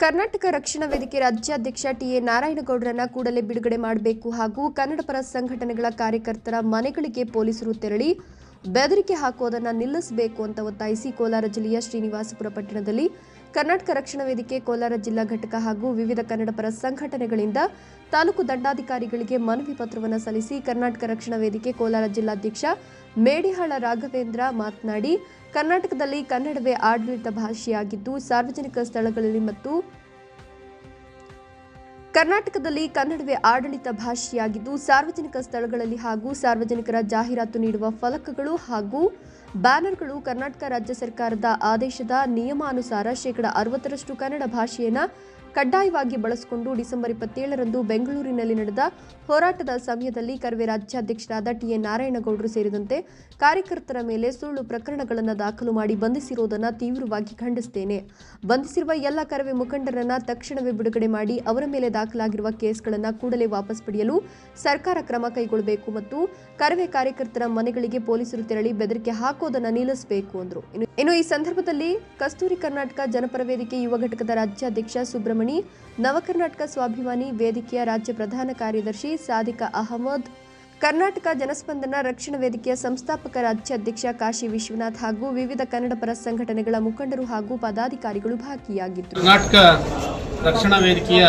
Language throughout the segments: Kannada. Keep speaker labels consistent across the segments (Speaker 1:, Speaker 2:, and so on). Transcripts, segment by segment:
Speaker 1: ಕರ್ನಾಟಕ ರಕ್ಷಣಾ ವೇದಿಕೆ ರಾಜ್ಯಾಧ್ಯಕ್ಷ ಟಿಎ ನಾರಾಯಣಗೌಡರನ್ನ ಕೂಡಲೇ ಬಿಡುಗಡೆ ಮಾಡಬೇಕು ಹಾಗೂ ಕನ್ನಡ ಪರ ಸಂಘಟನೆಗಳ ಕಾರ್ಯಕರ್ತರ ಮನೆಗಳಿಗೆ ಪೊಲೀಸರು ತೆರಳಿ ಬೆದರಿಕೆ ಹಾಕುವುದನ್ನು ನಿಲ್ಲಿಸಬೇಕು ಅಂತ ಒತ್ತಾಯಿಸಿ ಕೋಲಾರ ಜಿಲ್ಲೆಯ ಶ್ರೀನಿವಾಸಪುರ ಪಟ್ಟಣದಲ್ಲಿ ಕರ್ನಾಟಕ ರಕ್ಷಣಾ ವೇದಿಕೆ, ಕೋಲಾರ ಜಿಲ್ಲಾ ಘಟಕ ಹಾಗೂ ವಿವಿಧ ಕನ್ನಡ ಪರ ಸಂಘಟನೆಗಳಿಂದ ತಾಲೂಕು ದಂಡಾಧಿಕಾರಿಗಳಿಗೆ ಮನವಿ ಪತ್ರವನ್ನು ಸಲ್ಲಿಸಿ ಕರ್ನಾಟಕ ರಕ್ಷಣಾ ವೇದಿಕೆ, ಕೋಲಾರ ಜಿಲ್ಲಾಧ್ಯಕ್ಷ ಮೇಡಿಹಾಳ ರಾಘವೇಂದ್ರ ಮಾತನಾಡಿ, ಕರ್ನಾಟಕದಲ್ಲಿ ಕನ್ನಡವೇ ಆಡಳಿತ ಭಾಷೆಯಾಗಿದ್ದು, ಸಾರ್ವಜನಿಕ ಸ್ಥಳಗಳಲ್ಲಿ ಮತ್ತು ಕರ್ನಾಟಕದಲ್ಲಿ ಕನ್ನಡವೇ ಆಡಳಿತ ಭಾಷೆಯಾಗಿದ್ದು, ಸಾರ್ವಜನಿಕ ಸ್ಥಳಗಳಲ್ಲಿ ಹಾಗೂ ಸಾರ್ವಜನಿಕರ ಜಾಹೀರಾತು ನೀಡುವ ಫಲಕಗಳು ಹಾಗೂ ಬ್ಯಾನರ್ಗಳು ಕರ್ನಾಟಕ ರಾಜ್ಯ ಸರ್ಕಾರದ ಆದೇಶದ ನಿಯಮಾನುಸಾರ ಶೇಕಡ ಅರವತ್ತರಷ್ಟು ಕನ್ನಡ ಭಾಷೆಯನ್ನು ಕಡ್ಡಾಯವಾಗಿ ಬಳಸಿಕೊಂಡು ಡಿಸೆಂಬರ್ ಇಪ್ಪತ್ತೇಳರಂದು ಬೆಂಗಳೂರಿನಲ್ಲಿ ನಡೆದ ಹೋರಾಟದ ಸಮಯದಲ್ಲಿ ಕರ್ವೆ ರಾಜ್ಯಾಧ್ಯಕ್ಷರಾದ ಟಿಎ ನಾರಾಯಣಗೌಡರು ಸೇರಿದಂತೆ ಕಾರ್ಯಕರ್ತರ ಮೇಲೆ ಸುಳ್ಳು ಪ್ರಕರಣಗಳನ್ನು ದಾಖಲು ಮಾಡಿ ಬಂಧಿಸಿರುವುದನ್ನು ತೀವ್ರವಾಗಿ ಖಂಡಿಸುತ್ತೇನೆ ಬಂಧಿಸಿರುವ ಎಲ್ಲ ಕರವೇ ಮುಖಂಡರನ್ನ ತಕ್ಷಣವೇ ಬಿಡುಗಡೆ ಮಾಡಿ ಅವರ ಮೇಲೆ ದಾಖಲಾಗಿರುವ ಕೇಸ್ಗಳನ್ನು ಕೂಡಲೇ ವಾಪಸ್ ಪಡೆಯಲು ಸರ್ಕಾರ ಕ್ರಮ ಕೈಗೊಳ್ಳಬೇಕು ಮತ್ತು ಕರವೆ ಕಾರ್ಯಕರ್ತರ ಮನೆಗಳಿಗೆ ಪೊಲೀಸರು ತೆರಳಿ ಬೆದರಿಕೆ ಹಾಕುವುದನ್ನು ನಿಲ್ಲಿಸಬೇಕು ಅಂದರು. ಇನ್ನು ಈ ಸಂದರ್ಭದಲ್ಲಿ ಕಸ್ತೂರಿ ಕರ್ನಾಟಕ ಜನಪರ ವೇದಿಕೆ ಯುವ ಘಟಕದ ರಾಜ್ಯಾಧ್ಯಕ್ಷ ಸುಬ್ರಮಣಿ ನವಕರ್ನಾಟಕ ಸ್ವಾಭಿಮಾನಿ ವೇದಿಕೆಯ ರಾಜ್ಯ ಪ್ರಧಾನ ಕಾರ್ಯದರ್ಶಿ ಸಾದಿಕಾ ಅಹಮದ್, ಕರ್ನಾಟಕ ಜನಸ್ಪಂದನ ರಕ್ಷಣಾ ವೇದಿಕೆಯ ಸಂಸ್ಥಾಪಕ ರಾಜ್ಯಾಧ್ಯಕ್ಷ ಕಾಶಿ ವಿಶ್ವನಾಥ್ ಹಾಗೂ ವಿವಿಧ ಕನ್ನಡ ಪರ ಸಂಘಟನೆಗಳ ಮುಖಂಡರು ಹಾಗೂ ಪದಾಧಿಕಾರಿಗಳು ಭಾಗಿಯಾಗಿದ್ದರು.
Speaker 2: ಕರ್ನಾಟಕ ರಕ್ಷಣಾ ವೇದಿಕೆಯ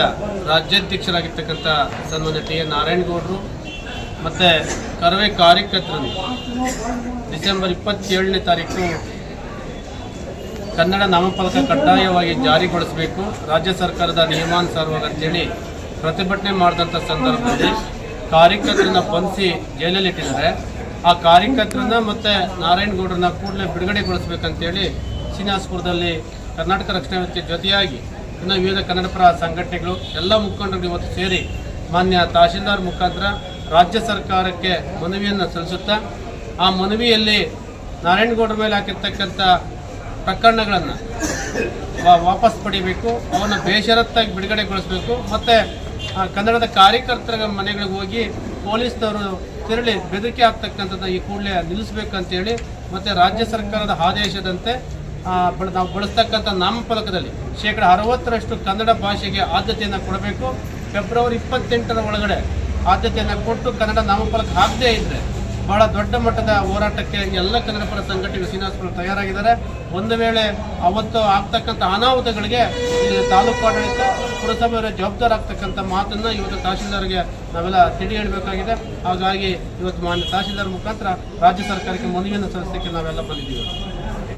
Speaker 2: ರಾಜ್ಯಾಧ್ಯಕ್ಷರಾಗಿರ್ತಕ್ಕಂಥ ಸನ್ಮಾನ್ಯ ಟಿ ಎನ್ ನಾರಾಯಣಗೌಡರು ಮತ್ತು ಕರವೇ ಕಾರ್ಯಕರ್ತರನ್ನು ಡಿಸೆಂಬರ್ ಇಪ್ಪತ್ತೇಳನೇ ತಾರೀಕು ಕನ್ನಡ ನಾಮಫಲಕ ಕಡ್ಡಾಯವಾಗಿ ಜಾರಿಗೊಳಿಸಬೇಕು. ರಾಜ್ಯ ಸರ್ಕಾರದ ನಿಯಮಾನುಸಾರವಾಗಿ ಅಂತೇಳಿ ಪ್ರತಿಭಟನೆ ಮಾಡಿದಂಥ ಸಂದರ್ಭದಲ್ಲಿ ಕಾರ್ಯಕರ್ತರನ್ನ ಬಂಧಿಸಿ ಜೈಲಲ್ಲಿಟ್ಟಿದ್ದಾರೆ ಆ ಕಾರ್ಯಕರ್ತರನ್ನ ಮತ್ತು ನಾರಾಯಣಗೌಡರನ್ನ ಕೂಡಲೇ ಬಿಡುಗಡೆಗೊಳಿಸ್ಬೇಕಂತೇಳಿ ಶ್ರೀನಿವಾಸಪುರದಲ್ಲಿ ಕರ್ನಾಟಕ ರಕ್ಷಣಾ ವೇದಿಕೆ ಜೊತೆಯಾಗಿ ಇನ್ನು ವಿವಿಧ ಕನ್ನಡಪರ ಸಂಘಟನೆಗಳು ಎಲ್ಲ ಮುಖಂಡರು ಇವತ್ತು ಸೇರಿ ಮಾನ್ಯ ತಹಶೀಲ್ದಾರ್ ಮುಖಾಂತರ ರಾಜ್ಯ ಸರ್ಕಾರಕ್ಕೆ ಮನವಿಯನ್ನು ಸಲ್ಲಿಸುತ್ತಾ, ಆ ಮನವಿಯಲ್ಲಿ ನಾರಾಯಣಗೌಡರ ಮೇಲೆ ಹಾಕಿರ್ತಕ್ಕಂಥ ಪ್ರಕರಣಗಳನ್ನು ವಾಪಸ್ ಪಡಿಬೇಕು ಅವನ್ನು ಬೇಷರತ್ತಾಗಿ ಬಿಡುಗಡೆಗೊಳಿಸಬೇಕು. ಮತ್ತು ಕನ್ನಡದ ಕಾರ್ಯಕರ್ತರ ಮನೆಗಳಿಗೆ ಹೋಗಿ ಪೊಲೀಸ್ನವರು ತೆರಳಿ ಬೆದರಿಕೆ ಆಗ್ತಕ್ಕಂಥದ್ದು ಈ ಕೂಡಲೇ ನಿಲ್ಲಿಸಬೇಕಂತೇಳಿ ಮತ್ತು ರಾಜ್ಯ ಸರ್ಕಾರದ ಆದೇಶದಂತೆ ನಾವು ಬಳಸ್ತಕ್ಕಂಥ ನಾಮಫಲಕದಲ್ಲಿ ಶೇಕಡ ಅರವತ್ತರಷ್ಟು ಕನ್ನಡ ಭಾಷೆಗೆ ಆದ್ಯತೆಯನ್ನು ಕೊಡಬೇಕು. ಫೆಬ್ರವರಿ ಇಪ್ಪತ್ತೆಂಟರ ಒಳಗಡೆ ಆದ್ಯತೆಯನ್ನು ಕೊಟ್ಟು ಕನ್ನಡ ನಾಮಫಲಕ ಹಾಕದೇ ಇದ್ದರೆ ಬಹಳ ದೊಡ್ಡ ಮಟ್ಟದ ಹೋರಾಟಕ್ಕೆ ಎಲ್ಲ ಕನ್ನಡಪರ ಸಂಘಟನೆಗಳು ಶ್ರೀನಿವಾಸಪುರ ತಯಾರಾಗಿದ್ದಾರೆ. ಒಂದು ವೇಳೆ ಅವತ್ತು ಆಗ್ತಕ್ಕಂಥ ಅನಾಹುತಗಳಿಗೆ ತಾಲೂಕು ಆಡಳಿತ, ಪುರಸಭೆಯವರ ಜವಾಬ್ದಾರ ಆಗ್ತಕ್ಕಂಥ ಮಾತನ್ನ ಇವತ್ತು ತಹಶೀಲ್ದಾರ್ಗೆ ನಾವೆಲ್ಲ ತಿಳಿ ಹೇಳಬೇಕಾಗಿದೆ. ಹಾಗಾಗಿ ಇವತ್ತು ಮಾನ್ಯ ತಹಶೀಲ್ದಾರ್ ಮುಖಾಂತರ ರಾಜ್ಯ ಸರ್ಕಾರಕ್ಕೆ ಮನವಿಯನ್ನು ಸಲ್ಲಿಸಲಿಕ್ಕೆ ನಾವೆಲ್ಲ ಬಂದಿದ್ದೀವಿ.